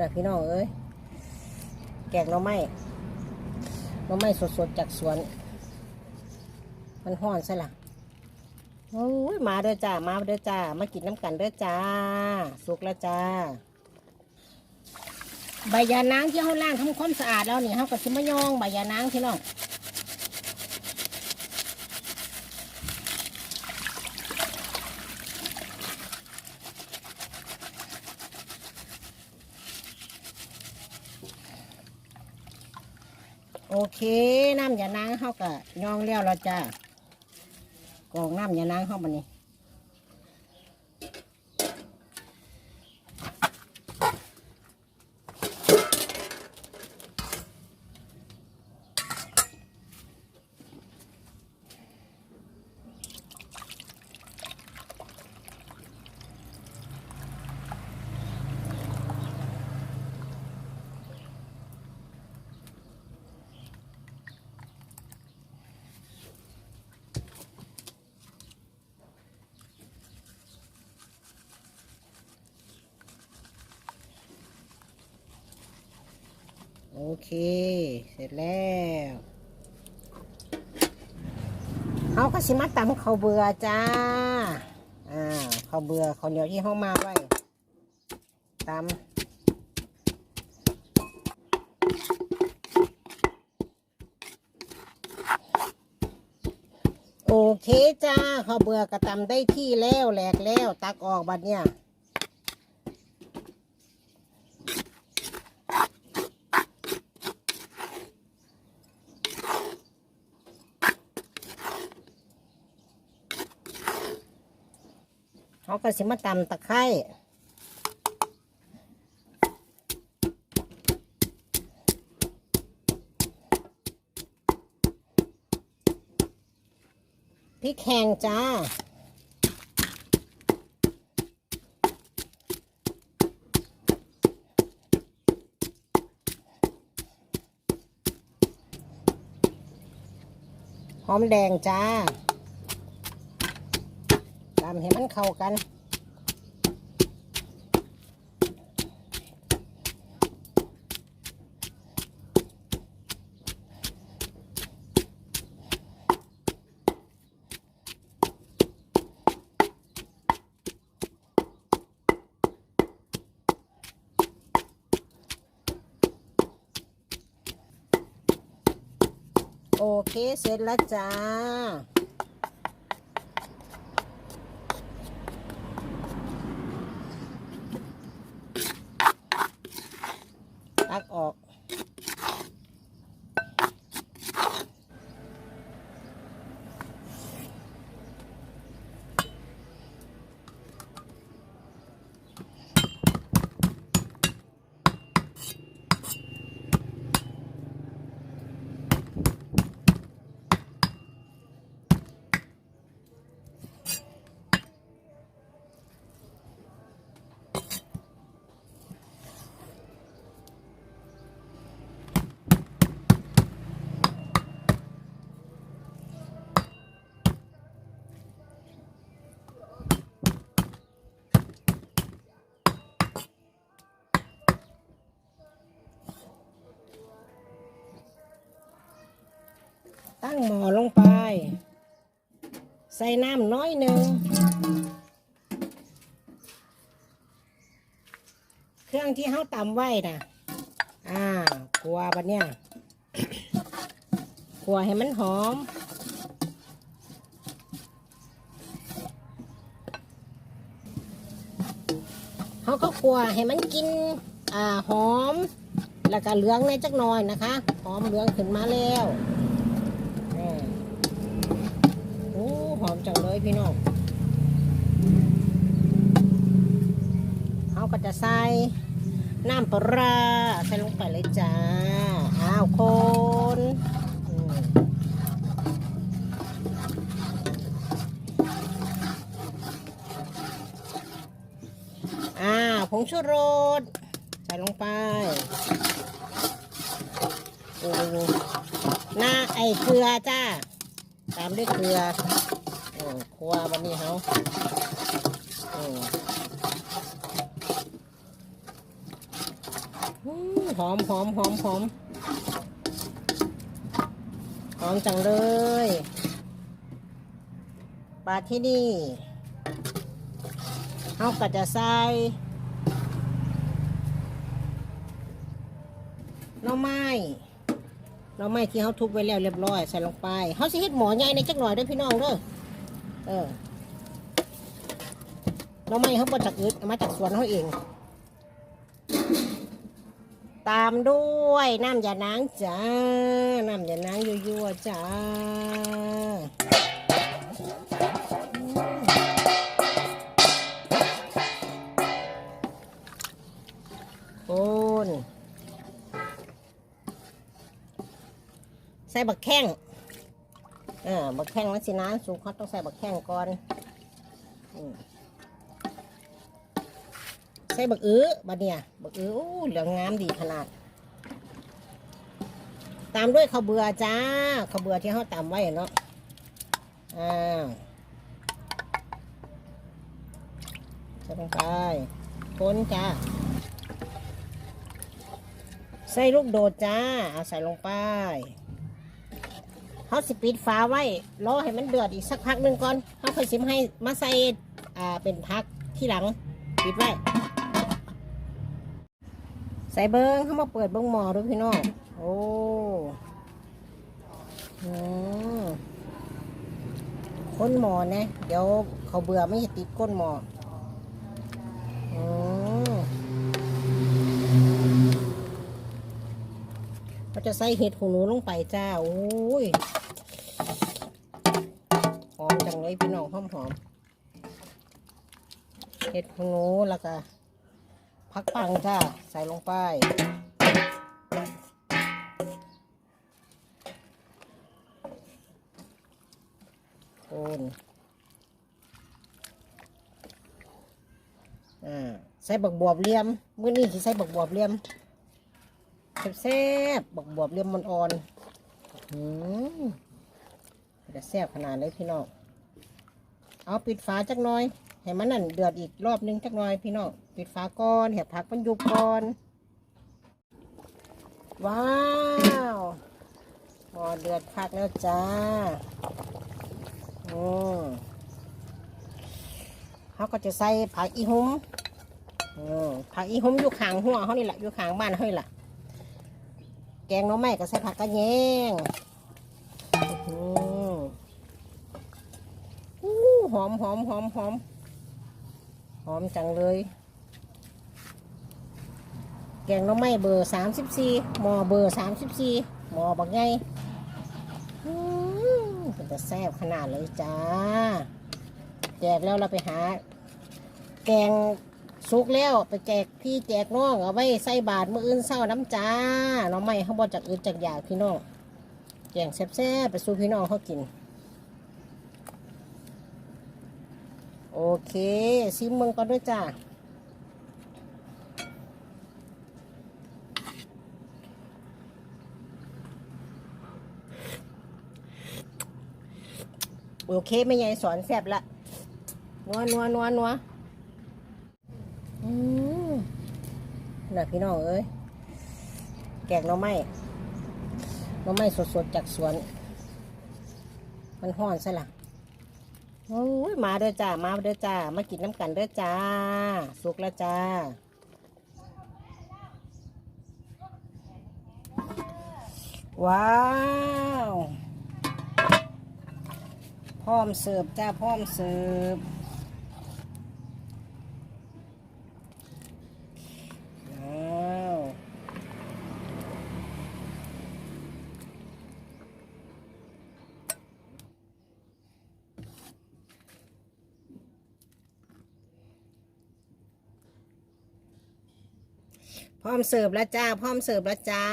น่ะพี่น้องเอ้ยแกงน้อไม้น้อไม้สดๆจากสวน มันห้อนซะละโอ้ยมาเด้อจ้ามาเด้อจ้ามากินน้ำกันเด้อจ้า สุกแล้วจ้าใบยานางที่เขาล้างทำความสะอาดแล้วนี่เขาก็ชิมะยองใบยานางพี่น้อง โอเคน้ำยานางเขาก็ย่องเลี้ยวเราจ้ากองน้ำยานางเข้ามานี่ โอเค เสร็จแล้วเขาก็สิมาตำข้าวเบื่อจ้า อ่าข้าวเบื่อข้าวเหนียวที่เขามาไว้ตำโอเคจ้าข้าวเบื่อกระตำได้ที่แล้วแหลกแล้ว ตักออกบัดเนี่ย เขาก็สิมาตำตะไคร้พริกแห้งจ้าหอมแดงจ้า ตำให้มันเข้ากันโอเค เสร็จแล้วจ้า ตักออก ตั้งหม้อลงไป ใส่น้ำน้อยหนึ่ง เครื่องที่เขาตำไว้นะอ่าขัวบัดเนี่ยขัวให้มันหอม เขาก็ขัวให้มันกิน อ่า หอม แล้วก็เหลืองในจักหน่อยนะคะ หอมเหลืองขึ้นมาแล้วนี่โอ้หอมจังเลย พี่น้องเขาก็จะใส่น้ำปลาใส่ลงไปเลยจ้า อ้าวคนอ่าผงชูรสใส่ลงไปโอ้หน้าไอเกลือจ้า ตามด้วยเกลือ โอ้ครัววันนี้เขาโอ้หอมหอมหอมหอมหอมจังเลยปลาที่นี่เขาก็จะใส่หน่อไม้หน่อไม้ที่เขาทุบไว้แล้วเรียบร้อยใส่ลงไปเขาสิเฮ็ดหมอใหญ่ในจักหน่อยด้วยพี่น้องเด้อ เออหน่อไม้เขามาจากอึดมาจากสวนเขาเอง ตามด้วยน้ำยานางจ้า น้ำยานางยั่วๆจ้าโอนใส่บักแข้ง ออบักแข้งมันสินะสูงเขาต้องใส่บักแข้งก่อนอใส่บักอื้อบัดเนี่ยบักอื้ออู้เหลืองงามดีขนาด ตามด้วยข้าวเบื่อจ้าข้าวเบื่อที่เขาตำไว้เนาะอ่าใส่ลงไปคนจ้าใส่ลูกโดดจ้าเอาใส่ลงไป เขาสิปิดฝาไว้รอให้มันเดือดอีกสักพักหนึ่งก่อนเขาค่อยซิมให้มาใส่อ่าเป็นพักที่หลังปิดไว้ ใส่เบิ้งเขามาเปิดเบิ้งหมอดูพี่น้องโอ้ก้นหมอนะเดี๋ยวเขาเบื่อไม่จะติดก้นหมออืมเราจะใส่เห็ดหูหนูลงไปจ้า โอ้ย เลยพี่น้องหอมหอมเห็ดหูหนูแล้วก็พักปังจ้าใส่ลงไปโอนอ่าใส่บักบวบเลี่ยมมื้อนี้สิใส่บักบวบเลี่ยมแซ่บๆบักบวบเลี่ยมมันอ่อนอืมจะแซ่บขนาดเลยพี่น้อง เอาปิดฝาจักหน่อยให้มันนั่นเดือดอีกรอบนึงจักหน่อยพี่น้องปิดฝาก่อนให้ผักมันยุบก่อน ว้าวพอเดือดพักแล้วจ้าอืมเขาก็จะใส่ผักอีหุมอืมผักอีหุ้มอยู่ขางหัวเขานี่แหละอยู่ขางบ้านเขานี่แหละแกงน้องไม้ก็ใส่ผักกระแยงอื้อหืออู้ หอมหอมหอมหอมหอมจังเลย แกงน้องไม้เบอร์สามสิบสี่หมอเบอร์สามสิบสี่หมอบักไงเป็นจะแซ่บขนาดเลยจ้าแจกแล้วเราไปหา แกงสุกแล้วไปแจกพี่แจกน้องเอาไว้ใส่บาทมืออื่นเศร้าน้ำจ้าน้องไม่เขาบอกจากอื่นจากอยากพี่น้องแกงแซ่บๆไปสู่พี่น้องเขากิน โอเคซิมเมืองก่อนด้วยจ้าโอเคไม่ใหญ่สอนแซ่บละนัวนัวนัวนัวอืมน่ะพี่น้องเอ้ยแกงน่อไม้หน่อไม้สดๆจากสวน มันห้อนซะละ โอ้ยมาเด้อจ้า มาเด้อจ้า มากินน้ำกันเด้อจ้า สุกแล้วจ้า ว้าว พร้อมเสิร์ฟจ้า พร้อมเสิร์ฟ ว้าว พร้อมเสิร์ฟแล้วจ้า พร้อมเสิร์ฟแล้วจ้า